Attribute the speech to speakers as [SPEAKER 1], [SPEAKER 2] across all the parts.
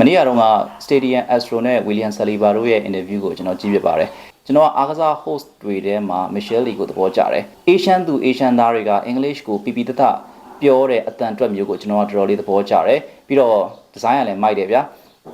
[SPEAKER 1] မနေ့ကတော့က Stadium Astro နဲ့ William Saliba တို့ရဲ့ interview ကိုကျွန်တော်ကြည့်ပြပါတယ်ကျွန်တော်ကအားကစား host တွေထဲမှာ Michelle Lee ကိုသဘောကျတယ် Asian သူ Asian သားတွေက English ကိုပြပြတတပြောတဲ့အတန်အတွက်မျိုးကိုကျွန်တော်ကတော်တော်လေးသဘောကျတယ်ပြီးတော့ design ကလည်းမိုက်တယ်ဗျာ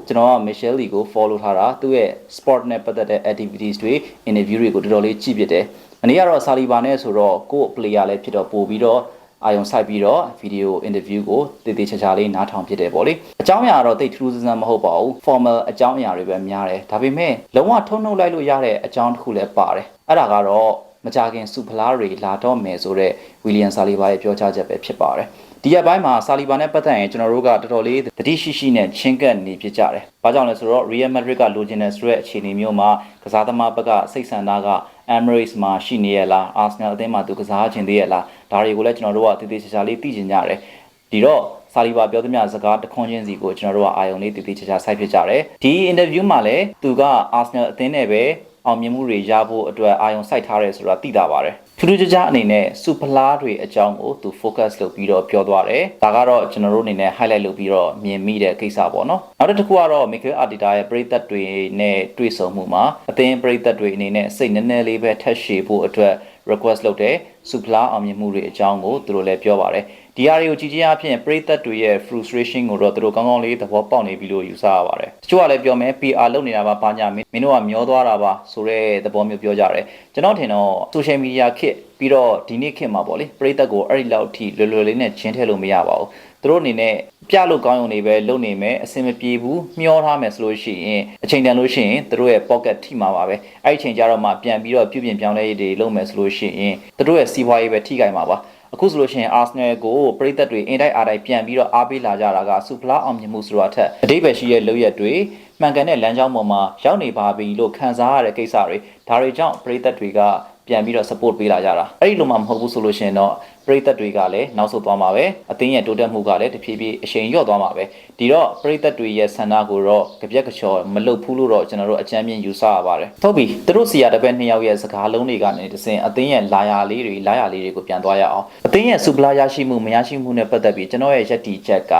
[SPEAKER 1] ကျွန်တော်က Michelle Lee ကို follow ထားတာသူ့ရဲ့ sport နဲ့ပတ်သက်တဲ့ activities တွေ interview တွေကိုတော်တော်လေးကြည့်ဖြစ်တယ်မနေ့ကတော့ Saliba နဲ့ဆိုတော့ကိုယ့် player လည်းဖြစ်တော့ပို့ပြီးတော့ အာယုံဆိုင်ပြီးတော့ဗီဒီယိုအင်တာဗျူးကိုတည်တည်ချာချာလေးနားထောင်ဖြစ်တယ်ပေါ့လေအကြောင်းအရာတော့တိတ်ထူးဆန်းဆန်းမဟုတ်ပါဘူး formal အကြောင်းအရာတွေပဲများတယ်ဒါပေမဲ့လုံးဝထုံနှုတ်လိုက်လို့ရတဲ့အကြောင်းတစ်ခုလည်းပါတယ်အဲ့ဒါကတော့မကြခင်စူဖလားတွေလာတော့မယ်ဆိုတော့ဝီလီယံဆာလီဘာရဲ့ပြောကြားချက်ပဲဖြစ်ပါတယ်ဒီရက်ပိုင်းမှာဆာလီဘာနဲ့ပတ်သက်ရင်ကျွန်တော်တို့ကတော်တော်လေးတတိရှိရှိနဲ့ချင်းကပ်နေဖြစ်ကြတယ်။ဘာကြောင့်လဲဆိုတော့ Real Madrid ကလိုချင်တဲ့ဆိုတဲ့အခြေအနေမျိုးမှာကစားသမားဘက်ကစိတ်ဆန္ဒက Emirates မှာရှိနေရလား Arsenal အသင်းမှာသူကစားချင်သေးရလားဒါတွေကိုလည်းကျွန်တော်တို့ကတည်တည်ချာချာလေးသိချင်ကြတယ်။ဒီတော့ဆာလီဘာပြောသမျှစကားတခွန်းချင်းစီကိုကျွန်တော်တို့ကအာယုံလေးတည်တည်ချာချာစိုက်ဖြစ်ကြတယ်။ဒီ interview မှာလည်းသူက Arsenal အသင်းနဲ့ပဲအောင်မြင်မှုတွေရဖို့အတွက်အာယုံစိုက်ထားတယ်ဆိုတာသိတာပါတယ် ထူးထူးခြားခြားအနေနဲ့စူဖလားတွေအကြောင်းကိုသူ focus လုပ်ပြီးတော့ပြောသွားတယ်ဒါကတော့ကျွန်တော်တို့အနေနဲ့ highlight လုပ်ပြီးတော့မြင်မိတဲ့ကိစ္စပေါ့နော်နောက်တစ်ခုကတော့ Mikel Arteta ရဲ့ပရိသတ်တွေနဲ့တွေ့ဆုံမှုမှာအသင်းပရိသတ်တွေအနေနဲ့စိတ်နည်းနည်းလေးပဲထက်ရှည်ဖို့အတွက် request လုပ်တယ် စူဖလားအောင်မြင်မှုတွေအကြောင်းကိုသူတို့လည်းပြောပါတယ်ဒီဟာတွေကိုကြည်ကြည်အဖြစ်ပရိသတ်တွေရဲ့ frustration ကိုတော့သူတို့ကောင်းကောင်းလေးသဘောပေါက်နေပြီလို့ယူဆရပါတယ်တချို့ကလည်းပြောမယ် PR လုပ်နေတာပါဘာညာမင်းမင်းတို့ကမျောသွားတာပါဆိုတဲ့သဘောမျိုးပြောကြတယ်ကျွန်တော်ထင်တော့ social media ခေတ်ပြီးတော့ဒီနေ့ခေတ်မှာပေါ့လေပရိသတ်ကိုအဲ့ဒီလောက်ထိလွယ်လွယ်လေးနဲ့ချင်းထည့်လို့မရပါဘူးသူတို့အနေနဲ့ပြလို့ကောင်းရုံနေပဲလုပ်နေမယ်အဆင်မပြေဘူးမျောထားမယ်ဆိုလို့ရှိရင်အချိန်တန်လို့ရှိရင်သူတို့ရဲ့ pocket ထိမှာပါပဲအဲ့ဒီအချိန်ကျတော့မှပြန်ပြီးတော့ပြုပြင်ပြောင်းလဲရေးတွေလုပ်မယ်ဆိုလို့ရှိရင်သူတို့ရဲ့စီးပွားရေးပဲထိခိုက်မှာပါအခုဆိုလို့ရှိရင် Arsenal ကိုပြည်သက်တွေအင်တိုက်အားတိုက်ပြန်ပြီးတော့အားပေးလာကြတာကစူဖလားအောင်မြင်မှုဆိုတာထက်အတိတ်ပဲရှိရဲ့လုပ်ရက်တွေမှန်ကန်တဲ့လမ်းကြောင်းပေါ်မှာရောက်နေပါပြီလို့ခံစားရတဲ့ကိစ္စတွေဒါတွေကြောင့်ပြည်သက်တွေကပြန်ပြီးတော့ support ပေးလာကြတာအဲ့ဒီလိုမှမဟုတ်ဘူးဆိုလို့ရှိရင်တော့ပြည်သက်တွေကလည်းနောက်ဆုတ်သွားမှာပဲအသင်းရဲ့တိုးတက်မှုကလည်းတဖြည်းဖြည်းအရှိန်လျော့သွားမှာပဲဒီတော့ပြည်သက်တွေရဲ့ဆန္ဒကိုတော့ကြပြက်ကချော်မလုပ်ဘူးလို့တော့ကျွန်တော်တို့အကြမ်းမြင်ယူဆရပါတယ်ဟုတ်ပြီသူတို့စီရတပည့်နှစ်ယောက်ရဲ့စကားလုံးတွေကနေတစင်အသင်းရဲ့လာယာလေးတွေလာယာလေးတွေကိုပြန်သွားရအောင်အသင်းရဲ့စူပလာရရှိမှုမရရှိမှုနဲ့ပတ်သက်ပြီးကျွန်တော်ရဲ့ယက်တီချက်က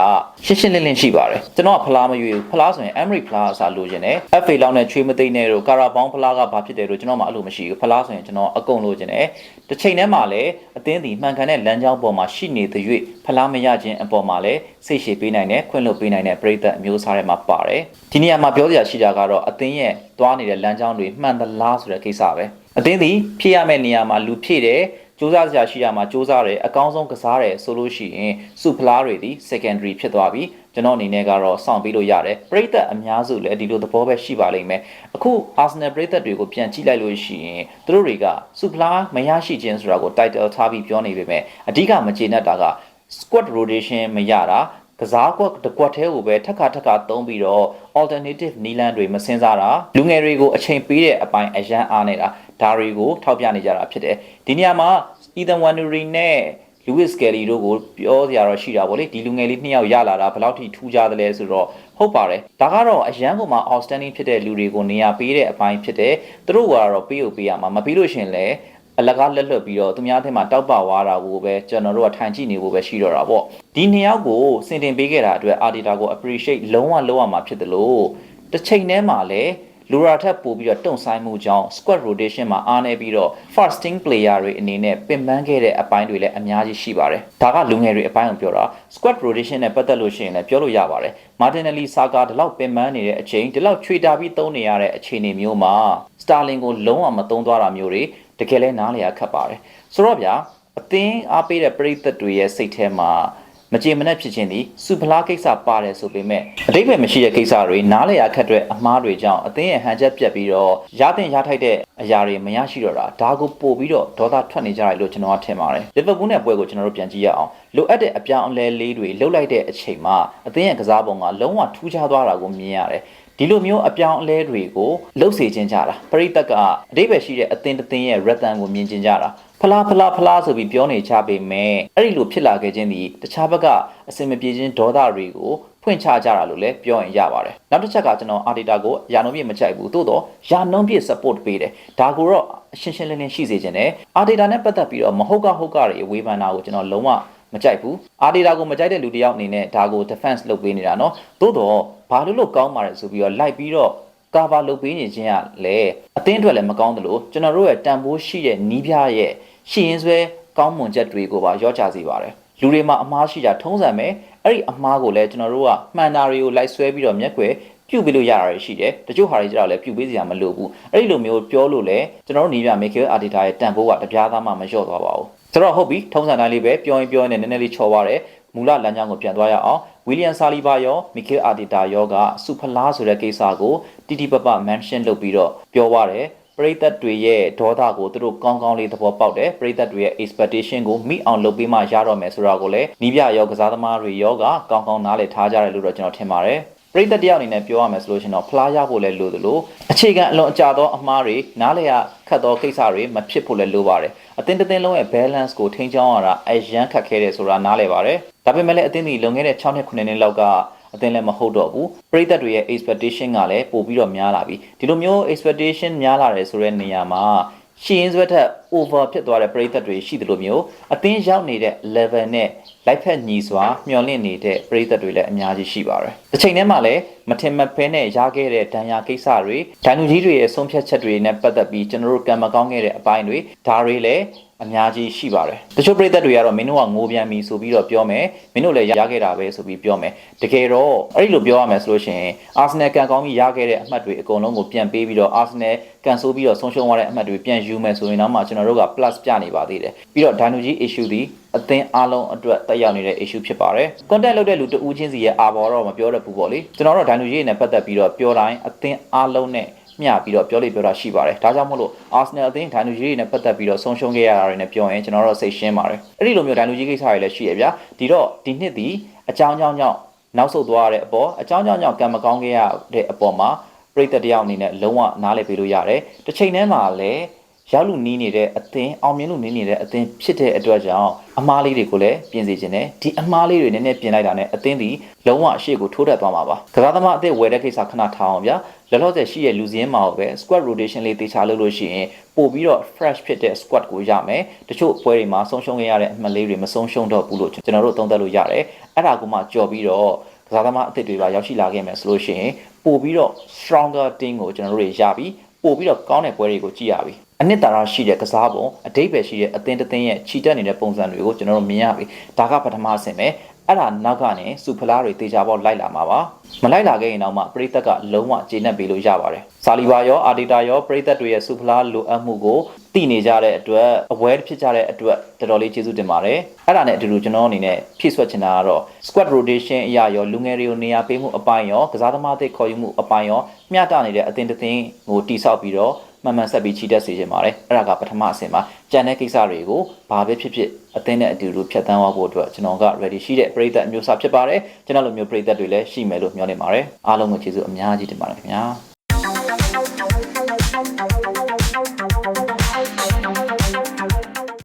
[SPEAKER 1] ရှင်းရှင်းလင်းလင်းရှိပါတယ်ကျွန်တော်ကဖလားမရွေးဘူးဖလားဆိုရင် Emery ဖလားအစားလိုချင်တယ် FA လောက်နဲ့ချွေးမသိနဲ့တို့ကာရာဘောင်းဖလားကဘာဖြစ်တယ်လို့ကျွန်တော်မှအဲ့လိုမရှိဘူးဖလားဆိုရင်ကျွန်တော်အကုန်လိုချင်တယ်တစ်ချိန်တည်းမှာလည်းအသင်းဒီမှန်ကန်တဲ့လမ်းကြောင်းပေါ်မှာရှိနေတဲ့၍ဖလားမရခြင်းအပေါ်မှာလည်းစိတ်ရှည်ပေးနိုင်တယ်ခွင့်လွှတ်ပေးနိုင်တဲ့ပြည်သက်အမျိုးအစားတွေမှာပါတယ်ဒီနေရာမှာပြောစရာရှိတာကတော့အသင်းရဲ့သွားနေတဲ့လမ်းကြောင်းတွေမှန်သလားဆိုတဲ့ကိစ္စပဲအသင်းဒီဖြည့်ရမယ့်နေရာမှာလူဖြည့်တယ်စူးစမ်းစရာရှိရမှာစူးစမ်းတယ်အကောင်းဆုံးကစားတယ်ဆိုလို့ရှိရင်စုဖလားတွေဒီ secondary ဖြစ်သွားပြီ ကျွန်တော်အနေနဲ့ကတော့စောင့်ပြီးလို့ရတယ်ပရိသတ်အများစုလည်းဒီလိုသဘောပဲရှိပါလိမ့်မယ်အခု Arsenal ပရိသတ်တွေကိုပြန်ကြည့်လိုက်လို့ရှိရင်သူတို့တွေကစုဖလားမရရှိခြင်းဆိုတာကို title ထားပြီးပြောနေပေမဲ့အဓိကမကျေနပ်တာက squad rotation မရတာကစားကွက်တစ်ကွက်သေးကိုပဲထက်ခါထက်ခါသုံးပြီးတော့ alternative နီလန်တွေမစင်စားတာလူငယ်တွေကိုအချိန်ပေးတဲ့အပိုင်းအရန်အားနေတာဒါတွေကိုထောက်ပြနေကြတာဖြစ်တယ်ဒီနေရာမှာ Ethan Wanuri နဲ့ Lewis Kelly တို့ကိုပြောစရာတော့ရှိတာဗောလေဒီလူငယ်လေးနှစ်ယောက်ရလာတာဘယ်လောက်ထိထူးခြားသလဲဆိုတော့ဟုတ်ပါတယ်ဒါကတော့အရန်ကုန်မှာ outstanding ဖြစ်တဲ့လူတွေကိုနေရာပေးတဲ့အပိုင်းဖြစ်တယ်သူတို့ကတော့ပေးဖို့ပေးရမှာမပေးလို့ရှင်လဲအလကားလက်လွတ်ပြီးတော့သူများထဲမှာတောက်ပဝါတာကိုပဲကျွန်တော်တို့ကထိုင်ကြည့်နေဖို့ပဲရှိတော့တာပေါ့ဒီနှစ်ယောက်ကိုစင်တင်ပေးခဲ့တာအတွက် Arteta ကို appreciate လုံးဝလုံးဝမှာဖြစ်တယ်လို့တစ်ချိန်တည်းမှာလည်း လူရာထက်ပို့ပြီးတော့တုံဆိုင်မှုကြောင့် squad rotation မှာအားနေပြီးတော့ first team player တွေအနေနဲ့ပင်ပန်းခဲ့တဲ့အပိုင်းတွေလည်းအများကြီးရှိပါတယ်။ဒါကလူငယ်တွေအပိုင်းကိုပြောတာ squad rotation နဲ့ပတ်သက်လို့ရှိရင်လည်းပြောလို့ရပါတယ်။ Martinelli Saka ဒီလောက်ပင်ပန်းနေတဲ့အချိန်ဒီလောက်ချွေတာပြီးသုံးနေရတဲ့အခြေအနေမျိုးမှာ Starling ကိုလုံးဝမသုံးသွားတာမျိုးတွေတကယ်လဲနားလည်ရခက်ပါတယ်။ဆိုတော့ဗျာအသင်းအားပေးတဲ့ပရိသတ်တွေရဲ့စိတ်ထဲမှာ မကြေမနက်ဖြစ်ခြင်းသည်စုဖလားကိစ္စပါတယ်ဆိုပေမဲ့အတိတ်ပဲမရှိတဲ့ကိစ္စတွေနားလည်ရခက်တဲ့အမားတွေကြောင့်အသင်းရဲ့ဟန်ချက်ပြတ်ပြီးတော့ရတဲ့ရထိုက်တဲ့အရာတွေမရရှိတော့တာဒါကိုပို့ပြီးတော့ဒေါသထွက်နေကြတယ်လို့ကျွန်တော်ကထင်ပါတယ်လီဗာပူးနဲ့ပွဲကိုကျွန်တော်တို့ပြန်ကြည့်ရအောင်လိုအပ်တဲ့အပြောင်းအလဲလေးတွေလှုပ်လိုက်တဲ့အချိန်မှာအသင်းရဲ့ကစားပုံကလုံးဝထူးခြားသွားတာကိုမြင်ရတယ်ဒီလိုမျိုးအပြောင်းအလဲတွေကိုလှုပ်စေခြင်းကြတာပရိသတ်ကအတိတ်ပဲရှိတဲ့အသင်းတစ်သင်းရဲ့ return ကိုမြင်ခြင်းကြတာဖ လားဖလားဖလားဆိုပြီးပြောနေချပေမဲ့အဲ့ဒီလိုဖြစ်လာခဲ့ခြင်းဒီတခြားဘက်ကအစင်မပြေခြင်းဒေါသတွေကိုဖွင့်ချကြတာလို့လည်းပြောရင်ရပါတယ်နောက်တစ်ချက်ကကျွန်တော်အာဒီတာကိုယာနုံပြည့်မကြိုက်ဘူးသို့တော့ယာနုံပြည့် support ပေးတယ်ဒါကိုတော့ရှင်းရှင်းလင်းလင်းရှိစေခြင်းနဲ့အာဒီတာနဲ့ပတ်သက်ပြီးတော့မဟုတ်ကဟုတ်ကတွေဝေဖန်တာကိုကျွန်တော်လုံးဝ မကြိုက်ဘူးအာဒီတာကိုမကြိုက်တဲ့လူတစ်ယောက်အနေနဲ့ဒါကို defense လုပ်ပေးနေတာเนาะသို့တော့ဘာလို့လို့ကောင်းပါတယ်ဆိုပြီးတော့လိုက်ပြီးတော့ cover လုပ်ပေးနေခြင်းကလည်းအသင်းအတွက်လည်းမကောင်းသလိုကျွန်တော်တို့ရဲ့တန်ဖိုးရှိတဲ့နီးပြရဲ့ ရှင်းဆွဲကောင်းမွန်ချက်တွေကိုပါရော့ချစေပါတယ်လူတွေမှာအမားရှိတာထုံးစံပဲအဲ့ဒီအမားကိုလည်းကျွန်တော်တို့ကမှန်တာတွေကိုလိုက်ဆွဲပြီးတော့မျက်ကွယ်ပြုတ်ပေးလို့ရတာရှိတယ်တချို့ဟာတွေကြတော့လည်းပြုတ်ပေးစရာမလိုဘူးအဲ့ဒီလိုမျိုးပြောလို့လည်းကျွန်တော်တို့နီးပြ Michael Arteta ရဲ့တန်ဖိုးကတပြားသားမှမလျော့သွားပါဘူးဆိုတော့ဟုတ်ပြီထုံးစံတိုင်းလေးပဲပြောရင်ပြောရင်လည်းနည်းနည်းလေးချော်ပါတယ်မူလလမ်းကြောင်းကိုပြန်သွားရအောင်ဝီလီယံဆာလီဘာရောမီကယ်အာတီတာရောကစူဖလားဆိုတဲ့ကိစ္စကိုတီတီပပ mention လုပ်ပြီးတော့ပြောသွားတယ် ပရိသတ်တွေရဲ့ဒေါသကိုသူတို့ကောင်းကောင်းလေးသဘောပေါက်တယ်ပရိသတ်တွေရဲ့ expectation ကိုမိအောင်လုပ်ပြီးမှရတော့မယ်ဆိုတာကိုလည်းနီးပြရောကစားသမားတွေရောကကောင်းကောင်းနားလည်ထားကြတယ်လို့တော့ကျွန်တော်ထင်ပါတယ်ပရိသတ်တယောက်အနေနဲ့ပြောရမယ်ဆိုလို့ရှိရင်တော့ဖလားရဖို့လည်းလိုသလိုအခြေခံအလွန်အကျသောအမှားတွေနားလည်ရခတ်သောကိစ္စတွေမဖြစ်ဖို့လည်းလိုပါတယ်အသင်းတစ်သင်းလုံးရဲ့ balance ကိုထိန်းချောင်းရတာအရန်ခတ်ခဲတယ်ဆိုတာနားလည်ပါတယ်ဒါပေမဲ့လည်းအသင်းဒီလွန်ခဲ့တဲ့6နှစ်9နှစ်လောက်က အသင်းလည်းမဟုတ်တော့ဘူးပရိသတ်တွေရဲ့ expectation ကလည်းပို့ပြီးတော့များလာပြီဒီလိုမျိုး expectation များလာတယ်ဆိုတဲ့နေရာမှာရှင်းစွဲထက် over ဖြစ်သွားတဲ့ပရိသတ်တွေရှိတယ်လို့မျိုးအသင်းရောက်နေတဲ့ level နဲ့လိုက်ဖက်ညီစွာမျှော်လင့်နေတဲ့ပရိသတ်တွေလည်းအများကြီးရှိပါတယ်။တစ်ချိန်တည်းမှာလည်းမထင်မှတ်ဖဲနဲ့ရခဲ့တဲ့ဒဏ်ရာကိစ္စတွေဒဏ်လူကြီးတွေရဲ့ဆုံးဖြတ်ချက်တွေနဲ့ပတ်သက်ပြီးကျွန်တော်တို့ကံမကောင်းခဲ့တဲ့အပိုင်းတွေဒါတွေလည်း အများကြီးရှိပါတယ်။တချို့ပရိသတ်တွေကတော့မင်းတို့ကငိုပြန်ပြီဆိုပြီးတော့ပြောမယ်။မင်းတို့လည်းရခဲ့တာပဲဆိုပြီးပြောမယ်။တကယ်တော့အဲ့ဒီလိုပြောရမယ်ဆိုလို့ရှိရင်အာဆင်နယ်ကံကောင်းပြီးရခဲ့တဲ့အမှတ်တွေအကုန်လုံးကိုပြန်ပေးပြီးတော့အာဆင်နယ်ကန်ဆိုးပြီးတော့ဆုံးရှုံးသွားတဲ့အမှတ်တွေပြန်ယူမယ်ဆိုရင်တော့မှကျွန်တော်တို့က plus ပြနေပါသေးတယ်။ပြီးတော့ဒဏ်လူကြီး issue ဒီအသင်းအားလုံးအတွက်တက်ရောက်နေတဲ့ issue ဖြစ်ပါတယ်။ contact လုပ်တဲ့လူတဦးချင်းစီရဲ့အာဘော်တော့မပြောတတ်ဘူးပေါ့လေ။ကျွန်တော်တို့ဒဏ်လူကြီးနဲ့ပတ်သက်ပြီးတော့ပြောတိုင်းအသင်းအားလုံးနဲ့ မျှပြီးတော့ပြောလိပြောတာရှိပါတယ်။ဒါကြောင့်မို့လို့ Arsenal အသင်းဒိုင်နူဂျီတွေနဲ့ပတ်သက်ပြီးတော့ဆုံးရှုံးခဲ့ရတာတွေနဲ့ပြောရင်ကျွန်တော်တို့စိတ်ရှင်းပါတယ်။အဲ့ဒီလိုမျိုးဒိုင်နူဂျီကိစ္စတွေလည်းရှိရဗျာ။ဒီတော့ဒီနှစ်ဒီအကြောင်းကြောင်းကြောင့်နောက်ဆုတ်သွားရတဲ့အပေါ်အကြောင်းကြောင်းကြောင့်ကံမကောင်းခဲ့ရတဲ့အပေါ်မှာပြည်သက်တယောက်အနေနဲ့လုံးဝနားလည်ပေးလို့ရတယ်။တစ်ချိန်တည်းမှာလည်း ရောက်လူနီးနေတဲ့အသင်းအောင်မြင်လူနီးနေတဲ့အသင်းဖြစ်တဲ့အတွက်ကြောင့်အမားလေးတွေကိုလည်းပြင်စေခြင်းနဲ့ဒီအမားလေးတွေနည်းနည်းပြင်လိုက်တာနဲ့အသင်းဒီလုံးဝအရှိကိုထိုးတက်သွားမှာပါကစားသမားအသစ်ဝယ်တဲ့ကိစ္စခဏထားအောင်ဗျာလောလောဆယ်ရှိရဲ့လူစင်းမှာပဲ squad rotation လေးတေချာလုပ်လို့ရှိရင်ပို့ပြီးတော့ fresh ဖြစ်တဲ့ squad ကိုရမယ်တချို့ပွဲတွေမှာဆုံးရှုံးခဲ့ရတဲ့အမှတ်လေးတွေမဆုံးရှုံးတော့ဘူးလို့ကျွန်တော်တို့သုံးသပ်လို့ရတယ်အဲ့ဒါကမှကြော်ပြီးတော့ကစားသမားအသစ်တွေပါရောက်ရှိလာခဲ့မယ်ဆိုလို့ရှိရင်ပို့ပြီးတော့ stronger team ကိုကျွန်တော်တို့ရပြီး ပို့ပြီးတော့ကောင်းတဲ့ပွဲတွေကိုကြည့်ရပြီအနှစ်သာရရှိတဲ့ကစားပုံအတိတ်ပဲရှိတဲ့အသင်းတစ်သင်းရဲ့ခြိတက်နေတဲ့ပုံစံတွေကိုကျွန်တော်တို့မြင်ရပြီဒါကပထမအဆင့်ပဲ အဲ့ဒါနောက်ကနေစူဖလားတွေတေချာပေါက်လိုက်လာမှာပါမလိုက်လာခဲ့ရင်တော့မှပရိသတ်ကလုံးဝကျေနပ်ပေးလို့ရပါတယ်ဇာလီဘာရောအာဒီတာရောပရိသတ်တွေရဲ့စူဖလားလိုအပ်မှုကိုသိနေကြတဲ့အတွက်အဝဲဖြစ်ကြတဲ့အတွက်တော်တော်လေးကျေးဇူးတင်ပါတယ်အဲ့ဒါနဲ့အတူတူကျွန်တော်အနေနဲ့ဖြည့်ဆွတ်ချင်တာကတော့ squad rotation အရာရောလူငယ်တွေကိုနေရာပေးမှုအပိုင်းရောကစားသမားတွေခေါ်ယူမှုအပိုင်းရောမျှတနေတဲ့အသင်းတစ်သင်းကိုတိဆောက်ပြီးတော့ မှန်မှန်ဆက်ပြီးချီတက်စေချင်ပါတယ်အဲ့ဒါကပထမအဆင့်ပါကြံတဲ့ကိစ္စတွေကိုဘာပဲဖြစ်ဖြစ်အသင်းနဲ့အတူတူဖြတ်သန်းသွားဖို့အတွက်ကျွန်တော်က ready ရှိတဲ့ပြည်သက်အမျိုးအစားဖြစ်ပါတယ်ကျွန်တော်လိုမျိုးပြည်သက်တွေလည်းရှိမယ်လို့မျှော်လင့်ပါတယ်အားလုံးကိုကျေးဇူးအများကြီးတင်ပါတယ်ခင်ဗျာ